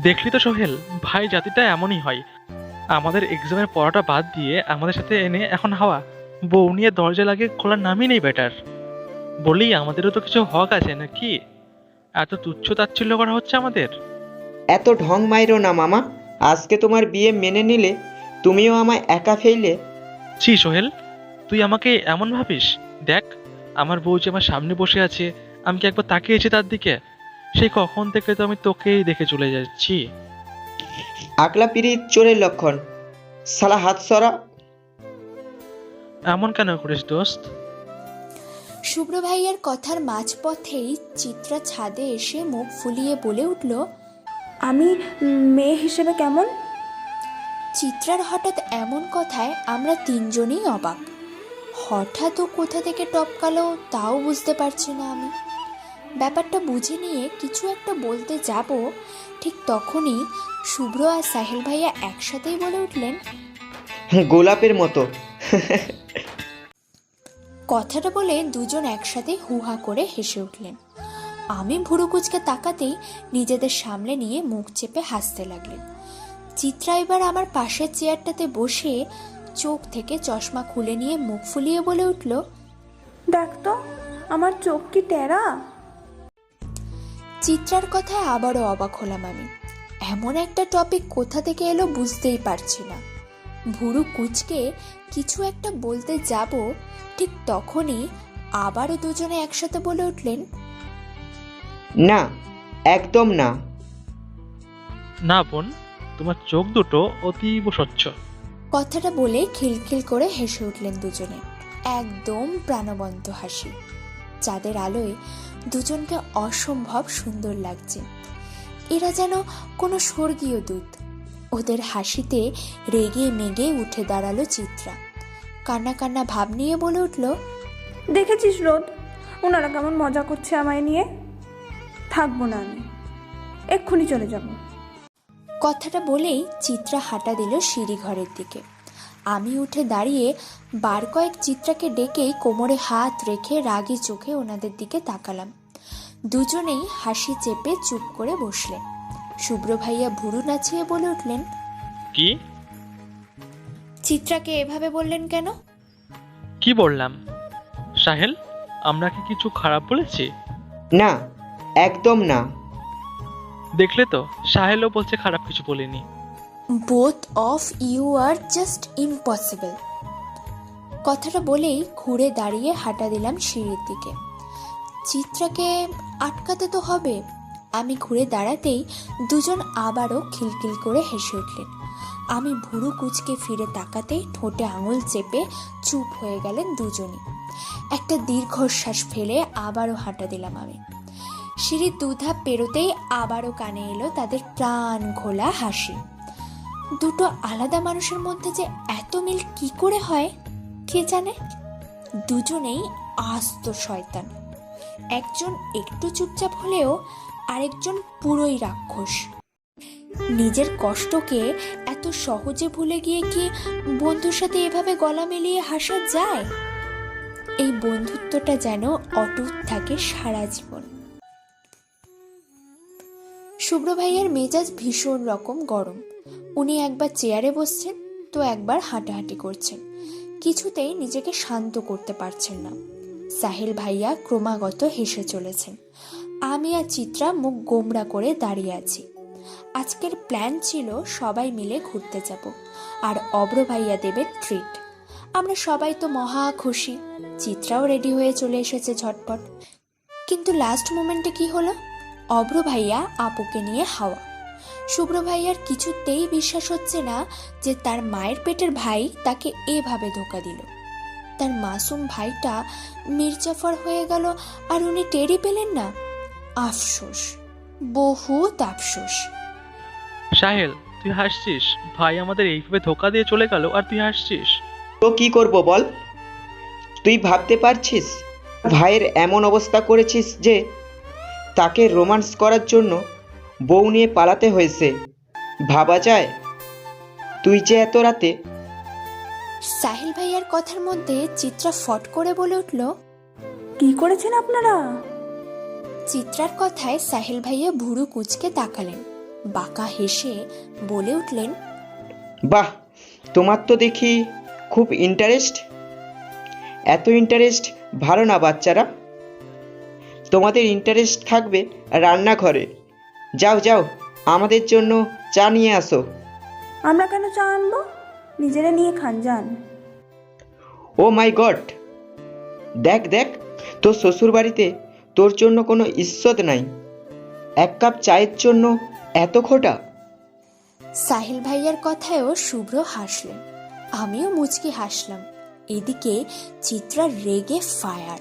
দেখলি তো সোহেল ভাই জাতিটা এমনই হয়। আমাদের এক্সামের পড়াটা বাদ দিয়ে আমাদের সাথে এনে এখন হাওয়া। বউ নিয়ে দরজা লাগে খোলার নামই নেই বেটার। বলি আমাদেরও তো কিছু হক আছে নাকি? এত তুচ্ছ তাচ্ছিল্য করা হচ্ছে আমাদের। এত ঢং মাইরো না মামা। আজকে তোমার বিয়ে মেনে নিলে তুমিও আমায় একা ফেললে। ছি সোহেল তুই আমাকে এমন ভাবিস? দেখ আমার বউ যে আমার সামনে বসে আছে আমি কি একবার তাকিয়েছি তার দিকে? সেই কখন থেকে তো আমি তোকেই দেখে চলে যাচ্ছি। আকলা পিরিত চোরের লক্ষণ। সালা হাত সরা। এমন কেন করিস দোস্ত? শুভ্র ভাইয়ের কথার মাঝপথেই চিত্রা ছাদে এসে মুখ ফুলিয়ে বলে উঠল আমি মেয়ে হিসেবে কেমন? চিত্রার হঠাৎ এমন কথায় আমরা তিনজনই অবাক। হঠাৎ ও কোথা থেকে টপকালো তাও বুঝতে পারছি না আমি। ব্যাপারটা বুঝে নিয়ে কিছু একটা বলতে যাব। ঠিক তখনই শুভ্র আর সাহেল ভাইয়া একসাথেই বলে উঠলেন গোলাপের মতো। কথাটা বলে দুজন একসাথে হুহা করে হেসে উঠলেন। আমি ভুরু কুচকে তাকাতেই নিজেদের সামলে নিয়ে মুখ চেপে হাসতে লাগলেন। চিত্রা এবার আমার পাশের চেয়ারটাতে বসে চোখ থেকে চশমা খুলে নিয়ে মুখ ফুলিয়ে বলে উঠল দেখ তো আমার চোখ কি টেরা? চিত্রার কথায় আবারও অবাক হলাম আমি। এমন একটা টপিক কোথা থেকে এলো বুঝতেই পারছি না। ভুরু কুচকে কিছু একটা বলতে যাব ঠিক তখনই আবারও দুজনে একসাথে বলে উঠলেন না একদম না। না বোন তোমার চোখ দুটো অতীব স্বচ্ছ। কথাটা বলে খিলখিল করে হেসে উঠলেন দুজনে। একদম প্রাণবন্ত হাসি। চাঁদের আলোয় দুজনকে অসম্ভব সুন্দর লাগছে। এরা যেন কোনো স্বর্গীয় দূত। ওদের হাসিতে রেগে মেগে উঠে দাঁড়াল চিত্রা। কান্না কান্না ভাব নিয়ে বলে উঠল দেখেছিস রোদ? ওনারা কেমন মজা করছে আমায় নিয়ে? থাকব না আমি। এক্ষুনি চলে যাব। কথাটা বলেই চিত্রা হাঁটা দিল সিঁড়ি ঘরের দিকে। আমি উঠে দাঁড়িয়ে বার কয়েক চিত্রাকে ডেকেই কোমরে হাত রেখে রাগী চোখে ওনাদের দিকে তাকালাম। দুজনেই হাসি চেপে চুপ করে বসলেন। শুভ্র ভাইয়া ভুরু নাচিয়ে বলে উঠলেন কি? চিত্রাকে এভাবে বললেন কেন? কি বললাম? সাহেল আমরা কি কিছু খারাপ বলেছি? না একদম না। দেখলে তো সাহেলও বলছে খারাপ কিছু বলিনি। Both of you are just impossible কথাটা বলেই ঘুরে দাঁড়িয়ে হাঁটা দিলাম সিঁড়ির দিকে। চিত্রাকে আটকাতে তো হবে। আমি ঘুরে দাঁড়াতেই দুজন আবারও খিলখিল করে হেসে উঠলেন। আমি ভুরু কুচকে ফিরে তাকাতেই ঠোঁটে আঙুল চেপে চুপ হয়ে গেলেন দুজনই। একটা দীর্ঘশ্বাস ফেলে আবারও হাঁটা দিলাম আমি। সিঁড়ির দুধাপ পেরোতেই আবারও কানে এলো তাদের প্রাণ ঘোলা হাসি। দুটো আলাদা মানুষের মধ্যে যে এত মিল কি করে হয়, কে জানে? দুজনেই আস্ত শয়তান। একজন একটু চুপচাপ হলেও আরেকজন পুরোই রাক্ষস। নিজের কষ্টকে এত সহজে ভুলে গিয়ে কি বন্ধুর সাথে এভাবে গলা মিলিয়ে হাসা যায়? এই বন্ধুত্বটা যেন অটুট থাকে সারা জীবন। শুভ্র ভাইয়ের মেজাজ ভীষণ রকম গরম। উনি একবার চেয়ারে বসছেন, তো একবার হাঁটাহাঁটি করছেন। কিছুতেই নিজেকে শান্ত করতে পারছেন না। সাহেল ভাইয়া ক্রমাগত হেসে চলেছেন। আমি আর চিত্রা মুখ গোমরা করে দাঁড়িয়ে আছি। আজকের প্ল্যান ছিল সবাই মিলে ঘুরতে যাব, আর অব্র ভাইয়া দেবেন ট্রিট আমরা সবাই তো মহা খুশি। চিত্রাও রেডি হয়ে চলে এসেছে ঝটপট। কিন্তু লাস্ট মোমেন্টে কি হলো? অব্র ভাইয়া আপুকে নিয়ে হাওয়া। শুভ্র ভাইয়ার কিছুতেই বিশ্বাস হচ্ছে না যে তার মায়ের পেটের ভাই তাকে এভাবে ধোকা দিল। তার মাসুম ভাইটা মির্জাফর হয়ে গেল আর উনি টেরি পেলেন না। আফসোস বহুত আফসোস। সাহেল তুই হাসছিস? ভাই আমাদের এইভাবে ধোকা দিয়ে চলে গেল আর তুই হাসছিস? তো কি করব বল? তুই ভাবতে পারছিস? ভাইয়ের এমন অবস্থা করেছিস যে তাকে রোমান্স করার জন্য বউ নিয়ে পালাতে হয়েছে। ভাবা যায়? তুই যে এত রাতে সাহিল ভাইয়ার কথার মধ্যে চিত্রা ফট করে বলে উঠল কি করেছেন আপনারা? চিত্রার কথায় সাহিল ভাইয়া ভুরু কুচকে তাকালেন বাঁকা হেসে বলে উঠলেন বাহ তোমার তো দেখি খুব ইন্টারেস্ট এত ইন্টারেস্ট ভালো না বাচ্চারা। তোমাদের ইন্টারেস্ট থাকবে রান্নাঘরে। যাও যাও আমাদের জন্য চা নিয়ে আসো। আমরা কেন চা আনব? নিজেরা নিয়ে খান যান। ও মাই গড দেখ দেখ তোর শ্বশুর বাড়িতে তোর জন্য কোনো ইজ্জত নাই। এক কাপ চায়ের জন্য এত খোটা। সাহিল ভাইয়ার কথায়ও শুভ্র হাসলেন। আমিও মুচকি হাসলাম। এদিকে চিত্রা রেগে ফায়ার।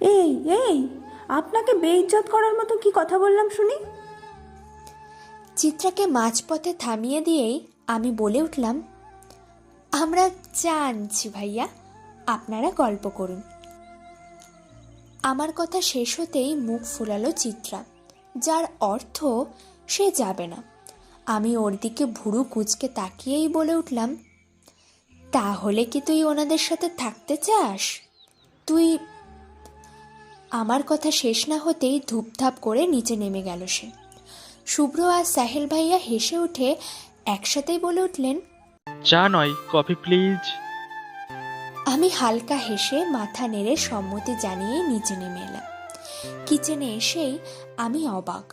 এই এই আপনাকে বেইজ্জত করার মতো কি কথা বললাম শুনি? চিত্রাকে মাঝপথে থামিয়ে দিয়েই আমি বলে উঠলাম, আমরা চা আনছি ভাইয়া, আপনারা গল্প করুন। আমার কথা শেষ হতেই মুখ ফুলালো চিত্রা, যার অর্থ সে যাবে না। আমি ওর দিকে ভুরু কুচকে তাকিয়েই বলে উঠলাম, তাহলে কি তুই ওনাদের সাথে থাকতে চাস? তুই আমার কথা শেষ না হতেই ধূপধাপ করে নিচে নেমে গেল সে। শুভ্র আর সাহেল ভাইয়া হেসে উঠে একসাথেই বলে উঠলেন চা নয় কফি প্লিজ। আমি হালকা হেসে মাথা নেড়ে সম্মতি জানিয়ে নিচে নেমে এলাম। কিচেনে এসেই আমি অবাক।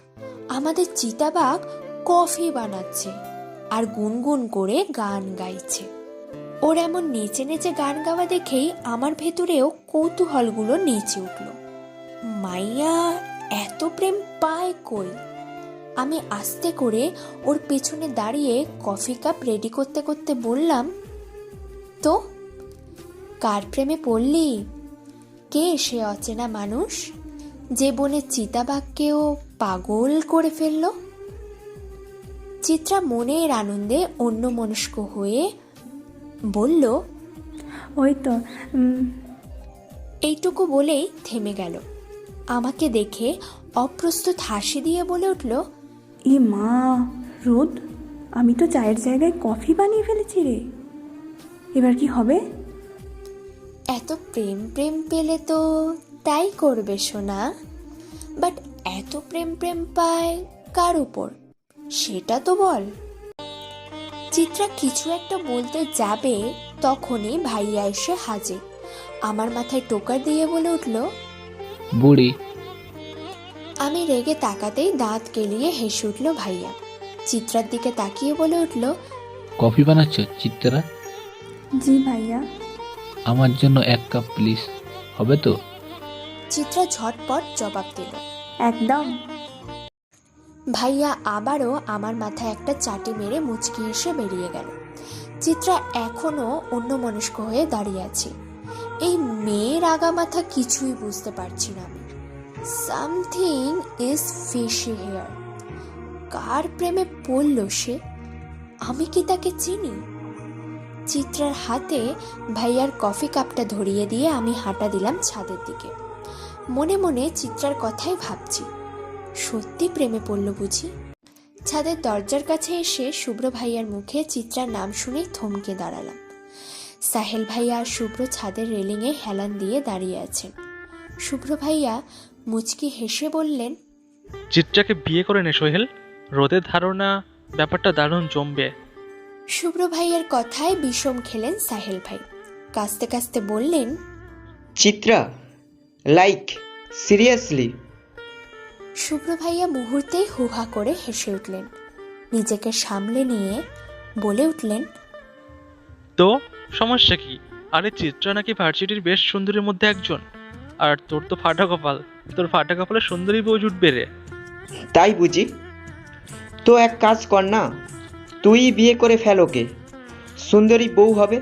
আমাদের চিতাবাঘ কফি বানাচ্ছে আর গুনগুন করে গান গাইছে। ওর এমন নেচে নেচে গান গাওয়া দেখেই আমার ভেতরেও কৌতূহলগুলো নেচে উঠল। মাইয়া এত প্রেম পায় কই? আমি আস্তে করে ওর পেছনে দাঁড়িয়ে কফি কাপ রেডি করতে করতে বললাম তো কার প্রেমে পড়লি? কে সে অচেনা মানুষ যে বনে চিতাবাঘকেও পাগল করে ফেলল? চিত্রা মনের আনন্দে অন্য মনস্ক হয়ে বলল ওই তো এইটুকু বলেই থেমে গেল। আমাকে দেখে অপ্রস্তুত হাসি দিয়ে বলে উঠল ই মা রোদ আমি তো চায়ের জায়গায় কফি বানিয়ে ফেলেছি রে। এবার কি হবে? এত প্রেম প্রেম পেলে তো তাই করবে সোনা। বাট এত প্রেম প্রেম পায় কার উপর? সেটা তো বল। চিত্রা কিছু একটা বলতে যাবে তখনই ভাইয়া এসে হাজির। আমার মাথায় টোকা দিয়ে বলে উঠল বুড়ি আমি রেগে তাকাতেই দাঁত কেলিয়ে হেসে উঠল ভাইয়া। চিত্রার দিকে তাকিয়ে বলে উঠল কফি বানাচ্ছ চিত্রা জি ভাইয়া। আমার জন্য এক কাপ প্লিজ হবে তো? চিত্রা ঝটপট জবাব দিল। একদম। ভাইয়া আবারও আমার মাথায় একটা চাটি মেরে মুচকি এসে বেরিয়ে গেল। চিত্রা এখনও অন্য মনস্ক হয়ে দাঁড়িয়ে আছে। এই মেয়ের আগা মাথা কিছুই বুঝতে পারছি না আমি। সামথিং ইজ ফিশি হেয়ার কার প্রেমে পড়ল সে? আমি কি তাকে চিনি? চিত্রার হাতে ভাইয়ার কফি কাপটা ধরিয়ে দিয়ে আমি হাঁটা দিলাম ছাদের দিকে। মনে মনে চিত্রার কথাই ভাবছি। সত্যি প্রেমে পড়ল বুঝি? ছাদের দরজার কাছে এসে শুভ্র ভাইয়ার মুখে চিত্রার নাম শুনেই থমকে দাঁড়ালাম। সাহেল ভাইয়া আর শুভ্র ছাদের রেলিংয়ে হেলান দিয়ে দাঁড়িয়ে আছেন। শুভ্র ভাইয়া মুচকি হেসে বললেন চিত্রাকে বিয়ে করে নে সোহেল। রোদের ধারণা ব্যাপারটা দারুণ জমবে। শুভ্র ভাইয়ার কথায় বিষম খেলেন সাহেল ভাই। কাস্তে কাস্তে বললেন চিত্রা লাইক সিরিয়াসলি শুভ্র ভাইয়া মুহূর্তেই হুহা করে হেসে উঠলেন। নিজেকে সামলে নিয়ে বলে উঠলেন তো সমস্যা কি? আরে চিত্রা নাকি ভার্সিটির বেশ সুন্দরীর মধ্যে একজন। আর তোর তো ফাটা কপাল। তোর ফাটা কপালে সুন্দরী বউ জুটবে রে তাই বুঝি। তো এক কাজ কর না তুই বিয়ে করে ফেল ওকে। সুন্দরী বউ হবে।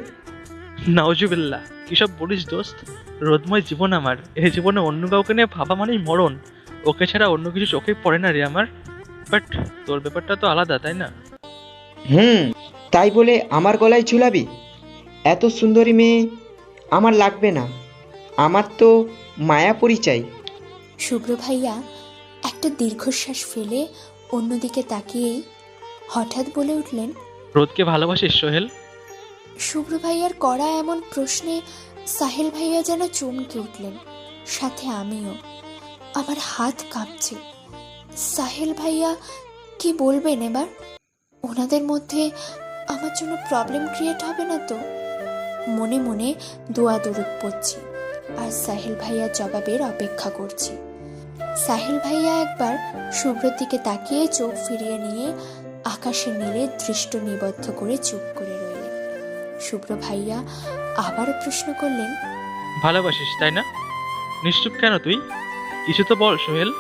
নাওজুবিল্লা কিসব বলিস দোস্ত? রোদময় জীবন আমার। এই জীবনে অন্য কাউকে নিয়ে ভাবা মানেই মরণ। ওকে ছাড়া অন্য কিছু চোখে পড়ে না রে আমার। বাট তোর ব্যাপারটা তো আলাদা তাই না? হুম তাই বলে আমার গলায় ঝুলাবি? এত সুন্দরী মেয়ে আমার লাগবে না। আমার তো মায়া পরিচয়। শুভ্র ভাইয়া একটা দীর্ঘশ্বাস ফেলে অন্যদিকে তাকিয়েই হঠাৎ বলে উঠলেন রোদকে ভালোবাসিস সোহেল? শুভ্র ভাইয়ার করা এমন প্রশ্নে সাহেল ভাইয়া যেন চমকে উঠলেন সাথে আমিও। আমার হাত কাঁপছে। সাহেল ভাইয়া কি বলবেন এবার? ওনাদের মধ্যে আমার জন্য প্রবলেম ক্রিয়েট হবে না তো? মনে মনে দোয়া দরুদ পড়ছি। আর সাহিল ভাইয়া জবাবের অপেক্ষা করছি। সাহিল ভাইয়া একবার শুভ্রর দিকে তাকিয়ে চোখ ফিরিয়ে নিয়ে আকাশে নীলে দৃষ্ট নিবদ্ধ করে চুপ করে রইলেন। শুভ্র ভাইয়া আবার প্রশ্ন করলেন ভালোবাসিস তাই না? নিশ্চুপ কেন তুই? কিছু তো বল সোহেল।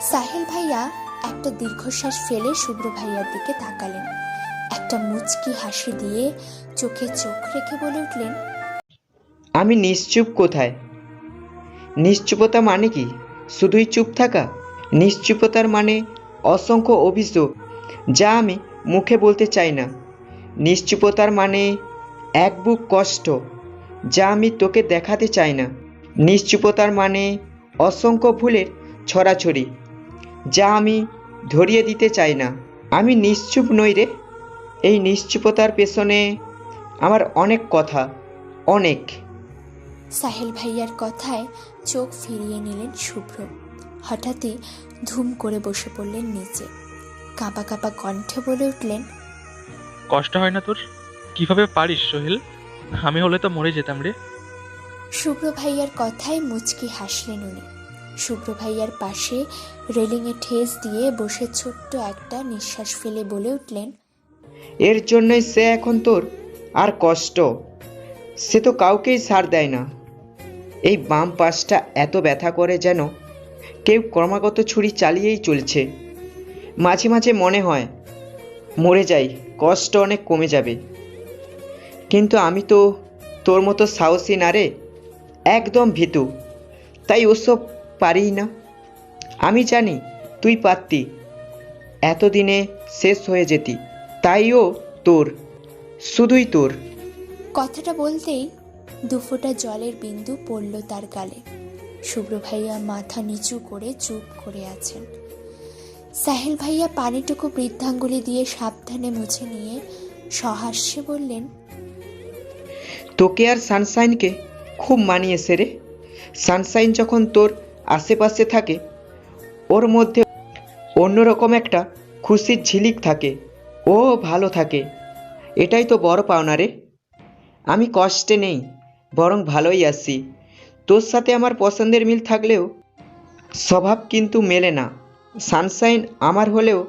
সাহিল ভাইয়া একটা দীর্ঘশ্বাস ফেলে শুভ্র ভাইয়ার দিকে তাকালেন। একটা মুচকি হাসি দিয়ে চোখে চোখ রেখে বলে উঠলেন আমি নিশ্চুপ কোথায়? নিশ্চুপতা মানে কি? শুধুই চুপ থাকা? নিশ্চুপতার মানে অসংখ্য অভিযোগ, যা আমি মুখে বলতে চাই না। নিশ্চুপতার মানে এক বুক কষ্ট, যা আমি তোকে দেখাতে চাই না। নিশ্চুপতার মানে অসংখ্য ভুলের ছড়াছড়ি, যা আমি ধরিয়ে দিতে চাই না। আমি নিশ্চুপ নই রে। এই নিশ্চুপতার পেছনে আমার অনেক কথা, অনেক। সাহেল ভাইয়ার কথায় চোখ ফিরিয়ে নিলেন শুভ্র। হঠাৎই ধুম করে বসে পড়লেন নিচে। কাঁপা কাঁপা কণ্ঠে বলে উঠলেন কষ্ট হয় না তোর? কীভাবে পারিস সোহেল? আমি হলে তো মরে যেতাম রে। শুভ্র ভাইয়ার কথায় মুচকি হাসলেন উনি। শুভ্র ভাইয়ার পাশে রেলিংয়ে ঠেস দিয়ে বসে ছোট্ট একটা নিঃশ্বাস ফেলে বলে উঠলেন এর জন্যই সে এখন তোর আর কষ্ট। সে তো কাউকেই ছাড় দেয় না। এই বাম পাশটা এত ব্যথা করে যেন কেউ ক্রমাগত ছুরি চালিয়েই চলছে। মাঝে মাঝে মনে হয়, মরে যাই, কষ্ট অনেক কমে যাবে। কিন্তু আমি তো তোর মতো সাহসী না রে, একদম ভীতু, তাই ওসব পারি না। আমি জানি তুই পারতি, এতদিনে শেষ হয়ে যেতি, তাইও তোর, শুধুই তোর। কথাটা বলতেই দুফোঁটা জলের বিন্দু পড়ল তার গালে। শুভ্র ভাইয়া মাথা নিচু করে চুপ করে আছেন। সাহেল ভাইয়া পানিটুকু বৃদ্ধাঙ্গুলি দিয়ে সাবধানে মুছে নিয়ে সহাস্যে বললেন, তোকে আর সানশাইনকে খুব মানিয়েছে রে। সানশাইন যখন তোর আশেপাশে থাকে, ওর মধ্যে অন্যরকম একটা খুশির ঝিলিক থাকে। ও ভালো থাকে। এটাই তো বড় পাওনা রে। আমি কষ্টে নেই। বরং ভালোই আছি। তোর সাথে আমার পছন্দের মিল থাকলেও স্বভাব কিন্তু মেলে না। সানশাইন আমার হলেও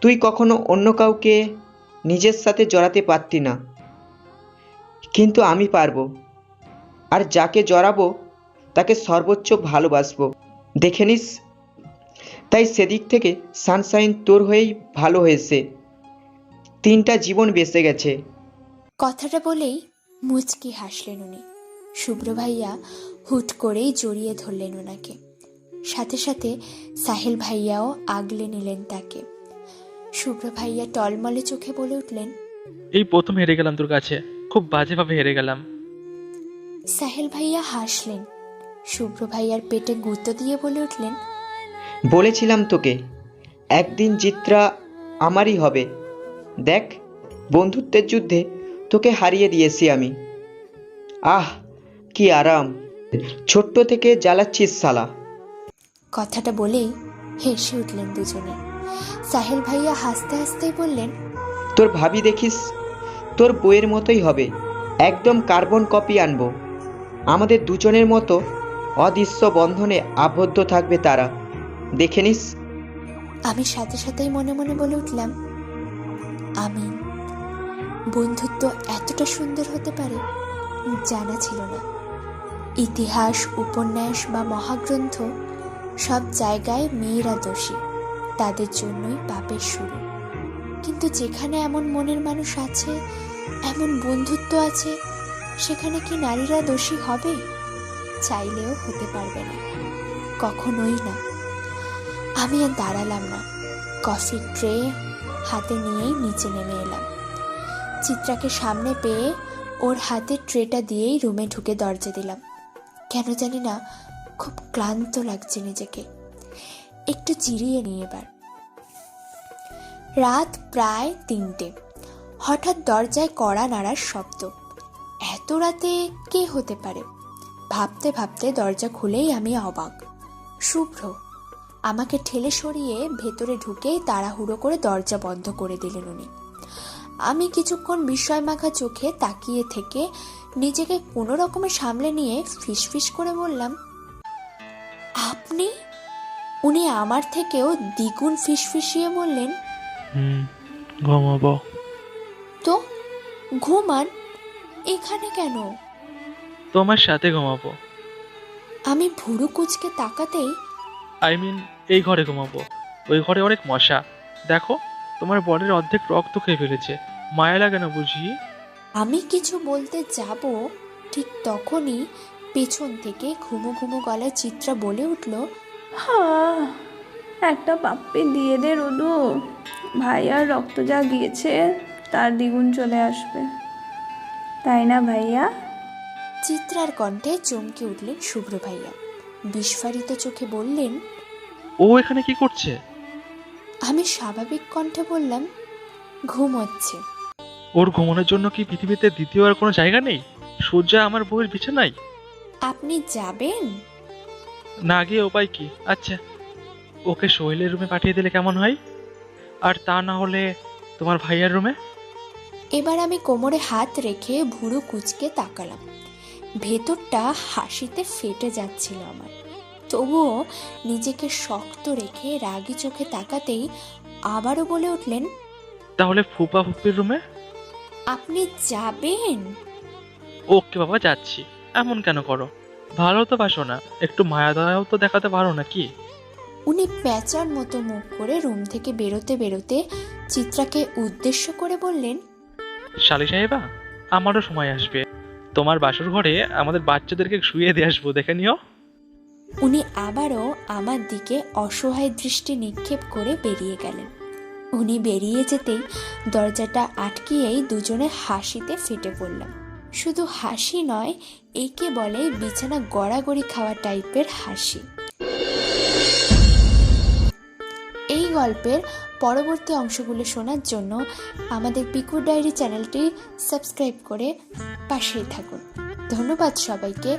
তুই কখনো অন্য কাউকে নিজের সাথে জড়াতে পারতি না। কিন্তু আমি পারব। আর যাকে জড়াবো, তাকে সর্বোচ্চ ভালোবাসবো। দেখে নিস। তাই সেদিক থেকে সানশাইন তোর হয়েই ভালো হয়েছে। তিনটা জীবন বেঁচে গেছে। কথাটা বলেই মুচকি হাসলেন উনি। শুভ্র ভাইয়া হুট করেই জড়িয়ে ধরলেন ওনাকে সাথে সাথে সাহেল ভাইয়াও আগলে নিলেন তাকে। শুভ্র ভাইয়া টলমলে চোখে বলে উঠলেন এই প্রথম হেরে গেলাম তোর কাছে খুব বাজেভাবে হেরে গেলাম। সাহেল ভাইয়া হাসলেন। শুভ্র ভাইয়ার পেটে গুঁতো দিয়ে বলে উঠলেন বলেছিলাম তোকে একদিন জিত্রা আমারই হবে। দেখ বন্ধুত্বের যুদ্ধে তোকে হারিয়ে দিয়েছি আমি। আহ কি আরাম। ছোট্ট থেকে জ্বালাচ্ছিস সালা কথাটা বলেই হেসে উঠলেন দুজনে। সাহেল ভাইয়া হাসতে হাসতেই বললেন তোর ভাবি দেখিস তোর বইয়ের মতোই হবে। একদম কার্বন কপি আনব। আমাদের দুজনের মতো অদৃশ্য বন্ধনে আবদ্ধ থাকবে তারা। দেখে নিস। আমি সাথে সাথেই মনে মনে বলে উঠলাম আমি বন্ধুত্ব এতটা সুন্দর হতে পারে, জানা ছিল না। ইতিহাস, উপন্যাস বা মহাগ্রন্থ সব জায়গায় মেয়েরা দোষী, তাদের জন্যই পাপের শুরু। কিন্তু যেখানে এমন মনের মানুষ আছে, এমন বন্ধুত্ব আছে, সেখানে কি নারীরা দোষী হবে? চাইলেও হতে পারবে না। কখনোই না। আমি আর দাঁড়ালাম না। কফির ট্রে হাতে নিয়েই নিচে নেমে এলাম। চিত্রাকে সামনে পেয়ে ওর হাতে ট্রেটা দিয়েই রুমে ঢুকে দরজা দিলাম। কেন জানি না, খুব ক্লান্ত লাগছে নিজেকে। একটু জিরিয়ে নিয়ে এবার। রাত প্রায় তিনটে। হঠাৎ দরজায় কড়া নাড়ার শব্দ। এত রাতে কে হতে পারে? ভাবতে ভাবতে দরজা খুলেই আমি অবাক। শুভ্র, আমাকে ঠেলে সরিয়ে ভেতরে ঢুকেই তাড়াহুড়ো করে দরজা বন্ধ করে দিলেন উনি। আমি কিছুক্ষণ বিস্ময় মাখা চোখে তাকিয়ে থেকে নিজেকে কোনো রকমে সামলে নিয়ে ফিসফিস করে বললাম আপনি? উনি আমার থেকেও দ্বিগুণ ফিসফিসিয়ে বললেন হুম ঘুমাবো। তো ঘুমান এখানে কেন? তোমার সাথে ঘুমাবো। আমি ভুরু কুচকে তাকাতেই আই মিন এই ঘরে ঘুমাবো। ওই ঘরে অনেক মশা। দেখো তোমার বডির অর্ধেক রক্ত খেয়ে ফেলেছে। মায়া লাগে না বুঝি? আমি কিছু বলতে যাব? ঠিক তখনই পেছন থেকে ঘুমো ঘুমো গলায় চিত্রা বলে উঠল হ্যাঁ একটা পাপ্পি দিয়ে দে রোদু ভাইয়ার রক্ত যা গিয়েছে তার দ্বিগুণ চলে আসবে। তাই না ভাইয়া? চিত্রার কণ্ঠে চমকে উঠলেন শুভ্র ভাইয়া। বিস্ফারিত চোখে বললেন ও এখানে কি করছে? আমি স্বাভাবিক কণ্ঠে বললাম ঘুমোচ্ছে ওর ঘুমানোর জন্য কি পৃথিবীতে দ্বিতীয় আর কোনো জায়গা নেই? সূর্যা আমার বউয়ের বিছানায়? আপনি যাবেন? না গিয়ে উপায় কি? আচ্ছা ওকে সোহেলের রুমে পাঠিয়ে দিলে কেমন হয়? আর তা না হলে তোমার ভাইয়ার রুমে? এবার আমি কোমরে হাত রেখে ভুরু কুচকে তাকালাম। ভেতরটা হাসিতে ফেটে যাচ্ছিল আমার। তবুও নিজেকে শক্ত রেখে রাগি চোখে তাকাতেই আবারও বলে উঠলেন তাহলে ফুপা ফুপির রুমে? আপনি যাবেন? ওকে বাবা যাচ্ছি। এমন কেন করো? ভালো তো বাসো না। একটু মায়া দয়াও তো দেখাতে পারো না কি উনি প্যাঁচার মতো মুখ করে রুম থেকে বেরোতে বেরোতে চিত্রাকে উদ্দেশ্য করে বললেন শালি সাহেবা আমারও সময় আসবে। তোমার বাসর ঘরে আমাদের বাচ্চাদেরকে শুয়ে দিয়ে আসব দেখে নিও। উনি আবারও আমার দিকে অসহায় দৃষ্টি নিক্ষেপ করে বেরিয়ে গেলেন। উনি বেরিয়ে যেতেই দরজাটা আটকিয়েই দুজনে হাসিতে ফেটে পড়লাম। শুধু হাসি নয়, একে বলে বিছানা গড়াগড়ি খাওয়া টাইপের হাসি। এই গল্পের পরবর্তী অংশগুলো শোনার জন্য আমাদের পিকুর ডায়েরি চ্যানেলটি সাবস্ক্রাইব করে পাশেই থাকুন। ধন্যবাদ সবাইকে।